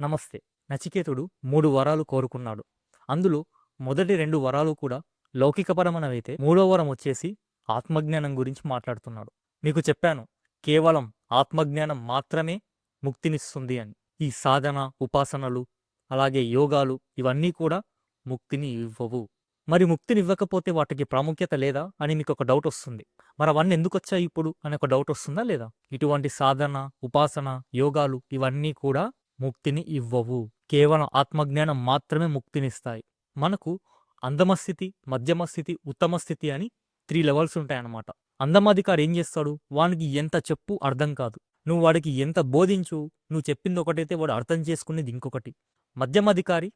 నమస్తే. నచికేతుడు మూడు వరాలు కోరుకున్నాడు. అందులో మొదటి రెండు వరాలు కూడా లౌకికపరమైనవైతే మూడో వరం వచ్చేసి ఆత్మజ్ఞానం గురించి మాట్లాడుతున్నాడు. మీకు చెప్పాను కేవలం ఆత్మజ్ఞానం మాత్రమే ముక్తినిస్తుంది అని. ఈ సాధన ఉపాసనలు అలాగే యోగాలు ఇవన్నీ కూడా ముక్తిని ఇవ్వవు. మరి ముక్తిని ఇవ్వకపోతే వాటికి ప్రాముఖ్యత లేదా అని మీకు ఒక డౌట్ వస్తుంది. మరి అవన్నీ ఎందుకు వచ్చాయి ఇప్పుడు అని ఒక డౌట్ వస్తుందా లేదా? ఇటువంటి సాధన ఉపాసన యోగాలు ఇవన్నీ కూడా ముక్తిని ఇవ్వవు. కేవలం ఆత్మజ్ఞానం మాత్రమే ముక్తినిస్తాయి. మనకు అందమ స్థితి మధ్యమ స్థితి ఉత్తమ స్థితి అని త్రీ లెవెల్స్ ఉంటాయన్నమాట. అందమాధికారి ఏం చేస్తాడు? వానికి ఎంత చెప్పు అర్థం కాదు. నువ్వు వాడికి ఎంత బోధించు నువ్వు చెప్పింది ఒకటైతే వాడు అర్థం చేసుకునేది ఇంకొకటి. మధ్యమాధికారి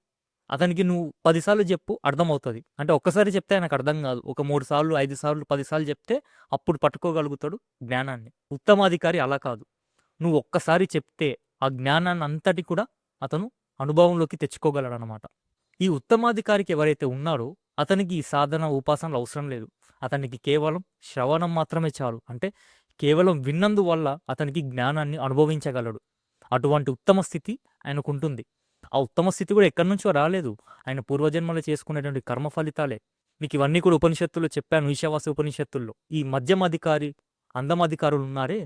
అతనికి నువ్వు పదిసార్లు చెప్పు అర్థమవుతుంది. అంటే ఒక్కసారి చెప్తే ఆయనకు అర్థం కాదు. ఒక మూడు సార్లు ఐదు సార్లు పదిసార్లు చెప్తే అప్పుడు పట్టుకోగలుగుతాడు జ్ఞానాన్ని. ఉత్తమాధికారి అలా కాదు. నువ్వు ఒక్కసారి చెప్తే ఆ జ్ఞానాన్ని అంతటి కూడా అతను అనుభవంలోకి తెచ్చుకోగలడనమాట ఈ ఉత్తమాధికారికి ఎవరైతే ఉన్నారో అతనికి ఈ సాధన ఉపాసనలు అవసరం లేదు. అతనికి కేవలం శ్రవణం మాత్రమే చాలు. అంటే కేవలం విన్నందువల్ల అతనికి జ్ఞానాన్ని అనుభవించగలడు. అటువంటి ఉత్తమ స్థితి ఆయనకు ఉంటుంది ఆ ఉత్తమ స్థితి కూడా ఎక్కడి నుంచో రాలేదు. ఆయన పూర్వజన్మలో చేసుకునేటువంటి కర్మ ఫలితాలే. మీకు ఇవన్నీ కూడా ఉపనిషత్తుల్లో చెప్పాను ఈశావాస ఉపనిషత్తుల్లో. ఈ మధ్యమాధికారి అందమాధికారులు ఉన్నారే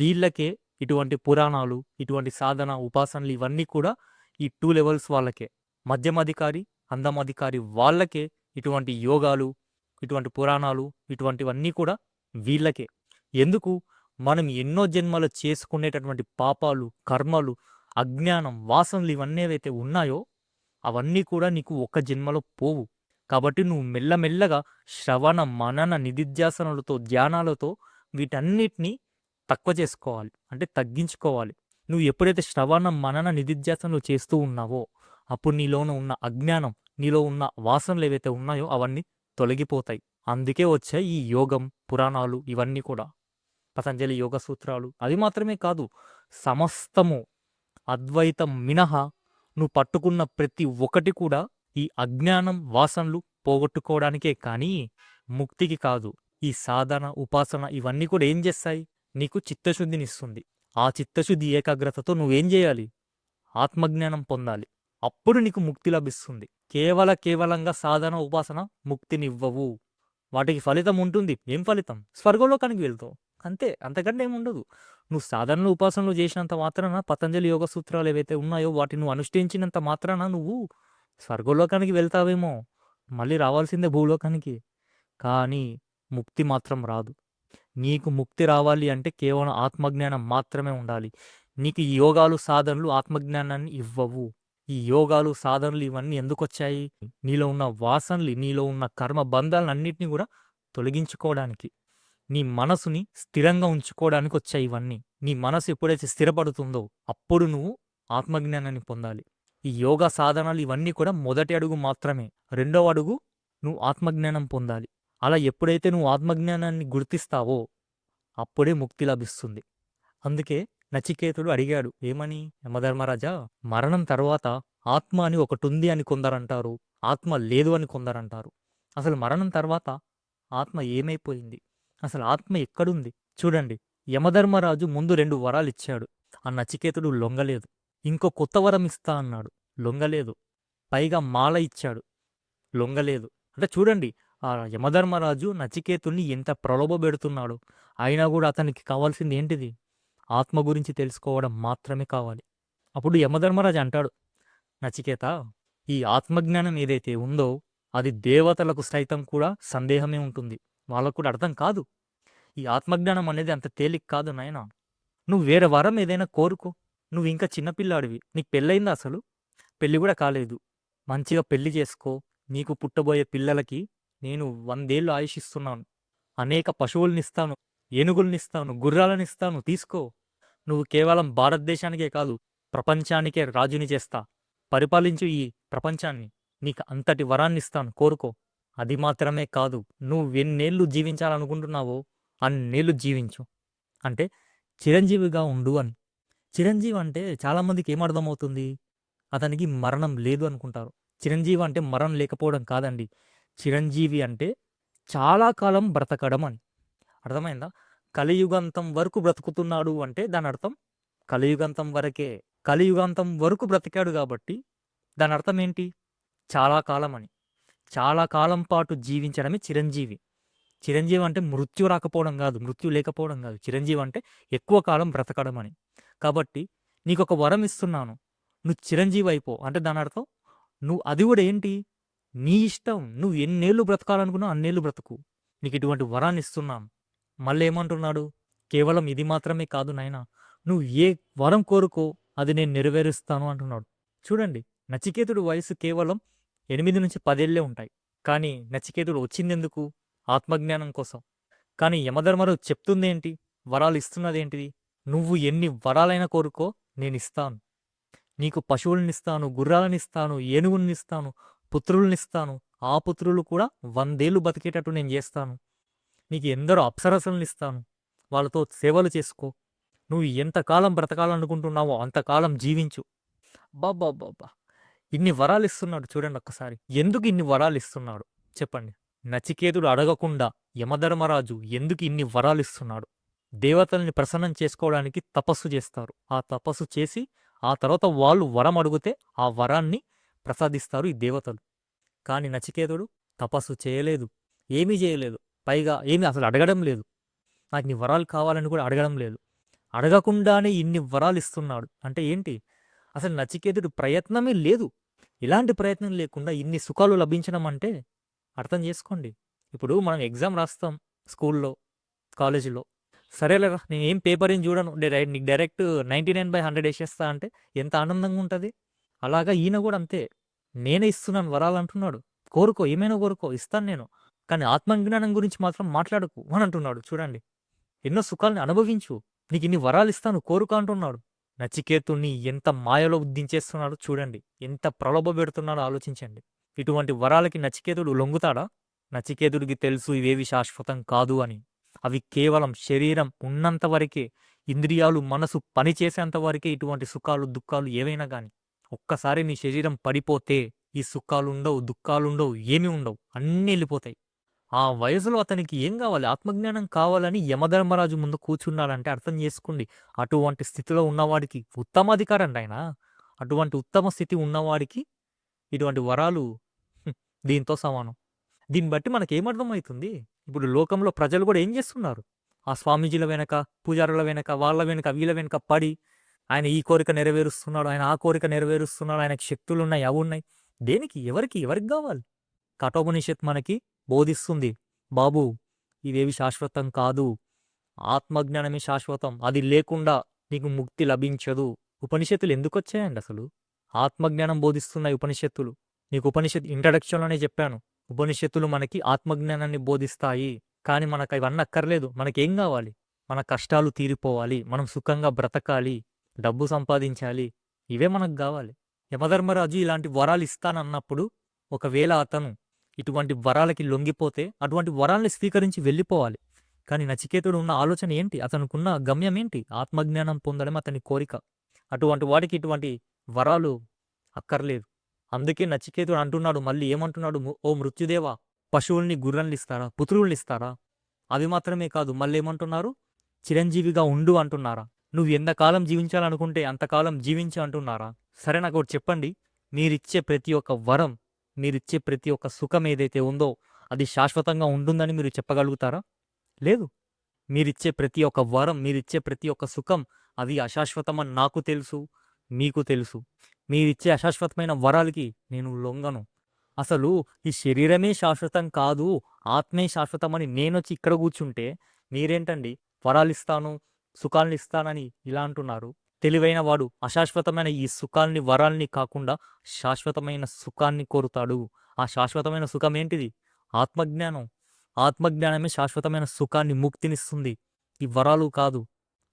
వీళ్ళకే ఇటువంటి పురాణాలు ఇటువంటి సాధన ఉపాసనలు ఇవన్నీ కూడా ఈ టూ లెవెల్స్ వాళ్ళకే. మధ్యమాధికారి అందమాధికారి వాళ్ళకే ఇటువంటి యోగాలు ఇటువంటి పురాణాలు ఇటువంటివన్నీ కూడా వీళ్ళకే. ఎందుకు? మనం ఎన్నో జన్మలు చేసుకునేటటువంటి పాపాలు కర్మలు అజ్ఞానం వాసనలు ఇవన్నీ ఏవైతే ఉన్నాయో అవన్నీ కూడా నీకు ఒక జన్మలో పోవు. కాబట్టి నువ్వు మెల్లమెల్లగా శ్రవణ మనన నిధిధ్యాసనలతో ధ్యానాలతో వీటన్నిటినీ తక్కువ చేసుకోవాలి. అంటే తగ్గించుకోవాలి. నువ్వు ఎప్పుడైతే శ్రవణం మనన నిధిధ్యాసనలు చేస్తూ ఉన్నావో అప్పుడు నీలోన ఉన్న అజ్ఞానం నీలో ఉన్న వాసనలు ఏవైతే ఉన్నాయో అవన్నీ తొలగిపోతాయి. అందుకే వచ్చాయి ఈ యోగం పురాణాలు ఇవన్నీ కూడా. పతంజలి యోగ సూత్రాలు. అది మాత్రమే కాదు సమస్తము అద్వైతం మినహా నువ్వు పట్టుకున్న ప్రతి ఒక్కటి కూడా ఈ అజ్ఞానం వాసనలు పోగొట్టుకోవడానికే కానీ ముక్తికి కాదు. ఈ సాధన ఉపాసన ఇవన్నీ కూడా ఏం చేస్తాయి? నీకు చిత్తశుద్ధినిస్తుంది. ఆ చిత్తశుద్ధి ఏకాగ్రతతో నువ్వేం చేయాలి? ఆత్మజ్ఞానం పొందాలి. అప్పుడు నీకు ముక్తి లభిస్తుంది. కేవల కేవలంగా సాధన ఉపాసన ముక్తినివ్వవు. వాటికి ఫలితం ఉంటుంది. ఏం ఫలితం? స్వర్గలోకానికి వెళ్తావు. అంతే. అంతకంటే ఏముండదు నువ్వు సాధనలు ఉపాసనలు చేసినంత మాత్రాన పతంజలి యోగ సూత్రాలు ఏవైతే ఉన్నాయో వాటిని నువ్వు అనుష్ఠించినంత మాత్రాన నువ్వు స్వర్గలోకానికి వెళ్తావేమో. మళ్ళీ రావాల్సిందే భూలోకానికి. కానీ ముక్తి మాత్రం రాదు. నీకు ముక్తి రావాలి అంటే కేవలం ఆత్మజ్ఞానం మాత్రమే ఉండాలి. నీకు ఈ యోగాలు సాధనలు ఆత్మజ్ఞానాన్ని ఇవ్వవు. ఈ యోగాలు సాధనలు ఇవన్నీ ఎందుకు వచ్చాయి నీలో ఉన్న వాసనలు నీలో ఉన్న కర్మ బంధాలను కూడా తొలగించుకోవడానికి. నీ మనసుని స్థిరంగా ఉంచుకోవడానికి వచ్చాయి ఇవన్నీ. నీ మనసు ఎప్పుడైతే స్థిరపడుతుందో అప్పుడు నువ్వు ఆత్మజ్ఞానాన్ని పొందాలి. ఈ యోగా సాధనాలు ఇవన్నీ కూడా మొదటి అడుగు మాత్రమే. రెండవ అడుగు నువ్వు ఆత్మజ్ఞానం పొందాలి. అలా ఎప్పుడైతే నువ్వు ఆత్మజ్ఞానాన్ని గుర్తిస్తావో అప్పుడే ముక్తి లభిస్తుంది. అందుకే నచికేతుడు అడిగాడు ఏమని యమధర్మరాజా? మరణం తర్వాత ఆత్మ అని ఒకటి ఉంది అని కొందరంటారు ఆత్మ లేదు అని కొందరంటారు. అసలు మరణం తర్వాత ఆత్మ ఏమైపోయింది? అసలు ఆత్మ ఎక్కడుంది? చూడండి యమధర్మరాజు ముందు రెండు వరాలు ఇచ్చాడు. ఆ నచికేతుడు లొంగలేదు. ఇంకో కొత్త వరం ఇస్తా అన్నాడు. లొంగలేదు. పైగా మాల ఇచ్చాడు. లొంగలేదు. అంటే చూడండి ఆ యమధర్మరాజు నచికేతుణ్ణి ఎంత ప్రలోభ పెడుతున్నాడు. అయినా కూడా అతనికి కావాల్సింది ఏంటిది? ఆత్మ గురించి తెలుసుకోవడం మాత్రమే కావాలి. అప్పుడు యమధర్మరాజు అంటాడు నచికేత ఈ ఆత్మజ్ఞానం ఏదైతే ఉందో అది దేవతలకు సైతం కూడా సందేహమే ఉంటుంది. వాళ్ళకు కూడా అర్థం కాదు. ఈ ఆత్మజ్ఞానం అనేది అంత తేలిక కాదు నాయనా. నువ్వు వేరే వరం ఏదైనా కోరుకో. నువ్వు ఇంకా చిన్నపిల్లాడివి నీకు పెళ్ళయిందా అసలు? పెళ్ళి కూడా కాలేదు. మంచిగా పెళ్ళి చేసుకో. నీకు పుట్టబోయే పిల్లలకి నేను వందేళ్ళు ఆయుష్ ఇస్తున్నాను అనేక పశువుల్నిస్తాను ఏనుగుల్నిస్తాను గుర్రాలనిస్తాను తీసుకో. నువ్వు కేవలం భారతదేశానికే కాదు ప్రపంచానికే రాజుని చేస్తా. పరిపాలించు ఈ ప్రపంచాన్ని. నీకు అంతటి వరాన్ని ఇస్తాను కోరుకో. అది మాత్రమే కాదు నువ్వు ఎన్నేళ్ళు జీవించాలనుకుంటున్నావో అన్నేళ్ళు జీవించు. అంటే చిరంజీవిగా ఉండు అని. చిరంజీవి అంటే చాలామందికి ఏమర్థమవుతుంది అతనికి మరణం లేదు అనుకుంటారు. చిరంజీవి అంటే మరణం లేకపోవడం కాదండి. చిరంజీవి అంటే చాలా కాలం బ్రతకడం అని. అర్థమైందా? కలియుగంతం వరకు బ్రతుకుతున్నాడు అంటే దాని అర్థం కలియుగంతం వరకే కలియుగాంతం వరకు బ్రతికాడు కాబట్టి దాని అర్థం ఏంటి? చాలా కాలం అని. చాలా కాలం పాటు జీవించడమే చిరంజీవి. చిరంజీవి అంటే మృత్యు రాకపోవడం కాదు మృత్యు లేకపోవడం కాదు. చిరంజీవి అంటే ఎక్కువ కాలం బ్రతకడం అని. కాబట్టి నీకు ఒక వరం ఇస్తున్నాను. నువ్వు చిరంజీవి అయిపో. అంటే దాని అర్థం నువ్వు అది కూడా ఏంటి నీ ఇష్టం. నువ్వు ఎన్నేళ్ళు బ్రతకాలనుకున్నా అన్నేళ్ళు బ్రతుకు. నీకు ఇటువంటి వరాన్ని ఇస్తున్నాను మళ్ళీ ఏమంటున్నాడు? కేవలం ఇది మాత్రమే కాదు నాయన. నువ్వు ఏ వరం కోరుకో అది నేను నెరవేరుస్తాను అంటున్నాడు. చూడండి నచికేతుడు వయసు కేవలం ఎనిమిది నుంచి పదేళ్ళే ఉంటాయి. కానీ నచికేతుడు వచ్చిందెందుకు? ఆత్మజ్ఞానం కోసం. కానీ యమధర్మరావు చెప్తుందేంటి? వరాలు ఇస్తున్నదేంటిది? నువ్వు ఎన్ని వరాలైనా కోరుకో నేను ఇస్తాను. నీకు పశువులనిస్తాను గుర్రాలనిస్తాను ఏనుగునిస్తాను పుత్రుల్నిస్తాను. ఆ పుత్రులు కూడా వందేళ్ళు బతికేటట్టు నేను చేస్తాను. నీకు ఎందరో అప్సరసలను ఇస్తాను వాళ్ళతో సేవలు చేసుకో. నువ్వు ఎంతకాలం బ్రతకాలనుకుంటున్నావో అంతకాలం జీవించు. బాబ్బా ఇన్ని వరాలు ఇస్తున్నాడు చూడండి ఒక్కసారి. ఎందుకు ఇన్ని వరాలు ఇస్తున్నాడు చెప్పండి. నచికేతుడు అడగకుండా యమధర్మరాజు ఎందుకు ఇన్ని వరాలు ఇస్తున్నాడు దేవతల్ని ప్రసన్నం చేసుకోవడానికి తపస్సు చేస్తారు. ఆ తపస్సు చేసి ఆ తర్వాత వాళ్ళు వరం అడిగితే ఆ వరాన్ని ప్రసాదిస్తారు ఈ దేవతలు. కానీ నచికేతుడు తపస్సు చేయలేదు. ఏమీ చేయలేదు. పైగా ఏమీ అసలు అడగడం లేదు. నాకు నీ వరాలు కావాలని కూడా అడగడం లేదు. అడగకుండానే ఇన్ని వరాలు ఇస్తున్నాడు. అంటే ఏంటి? అసలు నచికేతుడు ప్రయత్నమే లేదు. ఇలాంటి ప్రయత్నం లేకుండా ఇన్ని సుఖాలు లభించడం అంటే అర్థం చేసుకోండి. ఇప్పుడు మనం ఎగ్జామ్ రాస్తాం స్కూల్లో కాలేజీలో. సరేలేరా నేను ఏం పేపర్ ఏం చూడను. నీకు direct ninety nine by hundred వేసేస్తా అంటే ఎంత ఆనందంగా ఉంటుంది? అలాగా ఈయన కూడా అంతే. నేనే ఇస్తున్నాను వరాలు అంటున్నాడు కోరుకో ఏమైనా కోరుకో ఇస్తాను నేను. కానీ ఆత్మజ్ఞానం గురించి మాత్రం మాట్లాడకు అని అంటున్నాడు. చూడండి. ఎన్నో సుఖాలను అనుభవించు. నీకు ఇన్ని వరాలు ఇస్తాను కోరుకో అంటున్నాడు. నచికేతుణ్ణి ఎంత మాయలో ఉద్దించేస్తున్నాడో చూడండి. ఎంత ప్రలోభ పెడుతున్నాడో ఆలోచించండి. ఇటువంటి వరాలకి నచికేతుడు లొంగుతాడా? నచికేతుడికి తెలుసు ఇవేవి శాశ్వతం కాదు అని. అవి కేవలం శరీరం ఉన్నంత వరకే ఇంద్రియాలు మనసు పనిచేసేంత వరకే ఇటువంటి సుఖాలు దుఃఖాలు ఏవైనా కానీ ఒక్కసారి నీ శరీరం పడిపోతే ఈ సుఖాలుండవు దుఃఖాలుండవు ఏమీ ఉండవు. అన్నీ వెళ్ళిపోతాయి. ఆ వయసులో అతనికి ఏం కావాలి? ఆత్మజ్ఞానం కావాలని యమధర్మరాజు ముందు కూర్చున్నాడంటే అర్థం చేసుకోండి. అటువంటి స్థితిలో ఉన్నవాడికి ఉత్తమాధికారం ఆయన అటువంటి ఉత్తమ స్థితి ఉన్నవాడికి ఇటువంటి వరాలు దీంతో సమానం. దీన్ని బట్టి మనకేమర్థమవుతుంది? ఇప్పుడు లోకంలో ప్రజలు కూడా ఏం చేస్తున్నారు? ఆ స్వామీజీల వెనక పూజారుల వెనక వాళ్ళ వెనక వీళ్ళ వెనక పడి ఆయన ఈ కోరిక నెరవేరుస్తున్నాడు ఆయన ఆ కోరిక నెరవేరుస్తున్నాడు ఆయనకు శక్తులు ఉన్నాయి అవి ఉన్నాయి దేనికి? ఎవరికి? ఎవరికి కావాలి? కఠోపనిషత్ మనకి బోధిస్తుంది. బాబు ఇదేవి శాశ్వతం కాదు. ఆత్మజ్ఞానమే శాశ్వతం. అది లేకుండా నీకు ముక్తి లభించదు. ఉపనిషత్తులు ఎందుకు వచ్చాయండి అసలు? ఆత్మజ్ఞానం బోధిస్తున్నాయి ఉపనిషత్తులు. నీకు ఉపనిషత్ ఇంట్రడక్షన్లోనే చెప్పాను. ఉపనిషత్తులు మనకి ఆత్మజ్ఞానాన్ని బోధిస్తాయి. కానీ మనకు ఇవన్నీ అక్కర్లేదు. మనకేం కావాలి? మన కష్టాలు తీరిపోవాలి. మనం సుఖంగా బ్రతకాలి. డబ్బు సంపాదించాలి. ఇవే మనకు కావాలి. యమధర్మరాజు ఇలాంటి వరాలు ఇస్తానన్నప్పుడు ఒకవేళ అతను ఇటువంటి వరాలకి లొంగిపోతే అటువంటి వరాల్ని స్వీకరించి వెళ్ళిపోవాలి. కానీ నచికేతుడు ఉన్న ఆలోచన ఏంటి? అతనుకున్న గమ్యం ఏంటి? ఆత్మజ్ఞానం పొందడం అతని కోరిక. అటువంటి వాడికి ఇటువంటి వరాలు అక్కర్లేదు. అందుకే నచికేతుడు అంటున్నాడు మళ్ళీ ఏమంటున్నాడు? ఓ మృత్యుదేవా పశువుల్ని గుర్రల్ని ఇస్తారా? పుత్రుల్ని ఇస్తారా? అవి మాత్రమే కాదు మళ్ళీ ఏమంటున్నారు? చిరంజీవిగా ఉండు అంటున్నారా? నువ్వు ఎంతకాలం జీవించాలనుకుంటే అంతకాలం జీవించు అంటున్నారా? సరే నాకు ఒకటి చెప్పండి. మీరిచ్చే ప్రతి ఒక్క వరం మీరిచ్చే ప్రతి ఒక్క సుఖం ఏదైతే ఉందో అది శాశ్వతంగా ఉంటుందని మీరు చెప్పగలుగుతారా? లేదు. మీరిచ్చే ప్రతి ఒక్క వరం మీరిచ్చే ప్రతి ఒక్క సుఖం అది అశాశ్వతమని నాకు తెలుసు మీకు తెలుసు. మీరిచ్చే అశాశ్వతమైన వరాలకి నేను లొంగను. అసలు ఈ శరీరమే శాశ్వతం కాదు ఆత్మే శాశ్వతమని నేనొచ్చి ఇక్కడ కూర్చుంటే మీరేంటండి? వరాలు ఇస్తాను సుఖాలను ఇస్తానని ఇలా అంటున్నారు. తెలివైన వాడు అశాశ్వతమైన ఈ సుఖాల్ని వరాల్ని కాకుండా శాశ్వతమైన సుఖాన్ని కోరుతాడు. ఆ శాశ్వతమైన సుఖం ఏంటిది? ఆత్మజ్ఞానం. ఆత్మజ్ఞానమే శాశ్వతమైన సుఖాన్ని ముక్తినిస్తుంది. ఈ వరాలు కాదు.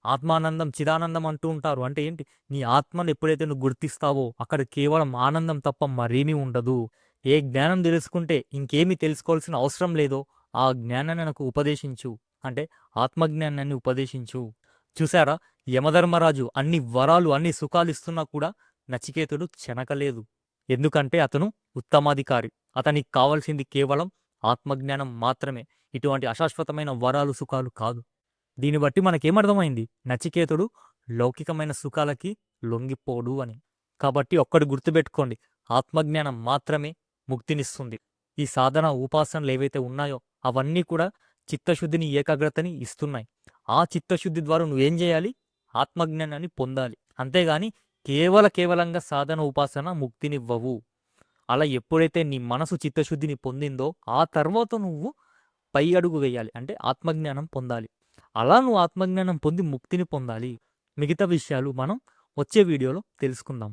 ఆత్మానందం చిదానందం అంటూ ఉంటారు. అంటే ఏంటి? నీ ఆత్మను ఎప్పుడైతే నువ్వు గుర్తిస్తావో అక్కడ కేవలం ఆనందం తప్ప మరేమీ ఉండదు. ఏ జ్ఞానం తెలుసుకుంటే ఇంకేమీ తెలుసుకోవాల్సిన అవసరం లేదో ఆ జ్ఞానాన్ని నాకు ఉపదేశించు. అంటే ఆత్మజ్ఞానాన్ని ఉపదేశించు. చూసారా యమధర్మరాజు అన్ని వరాలు అన్ని సుఖాలు ఇస్తున్నా కూడా నచికేతుడు చెనకలేదు. ఎందుకంటే అతను ఉత్తమాధికారి. అతనికి కావాల్సింది కేవలం ఆత్మజ్ఞానం మాత్రమే. ఇటువంటి అశాశ్వతమైన వరాలు సుఖాలు కాదు. దీన్ని బట్టి మనకేమర్థమైంది? నచికేతుడు లౌకికమైన సుఖాలకి లొంగిపోడు అని. కాబట్టి ఒక్కడు గుర్తుపెట్టుకోండి. ఆత్మజ్ఞానం మాత్రమే ముక్తినిస్తుంది. ఈ సాధన ఉపాసనలు ఏవైతే ఉన్నాయో అవన్నీ కూడా చిత్తశుద్ధిని ఏకాగ్రతని ఇస్తున్నాయి. ఆ చిత్తశుద్ధి ద్వారా నువ్వేం చేయాలి? ఆత్మజ్ఞానాన్ని పొందాలి. అంతేగాని కేవల కేవలంగా సాధన ఉపాసన ముక్తినివ్వవు. అలా ఎప్పుడైతే నీ మనసు చిత్తశుద్ధిని పొందిందో ఆ తర్వాత నువ్వు పై అడుగు వేయాలి. అంటే ఆత్మజ్ఞానం పొందాలి. అలా నువ్వు ఆత్మజ్ఞానం పొంది ముక్తిని పొందాలి. మిగతా విషయాలు మనం వచ్చే వీడియోలో తెలుసుకుందాం.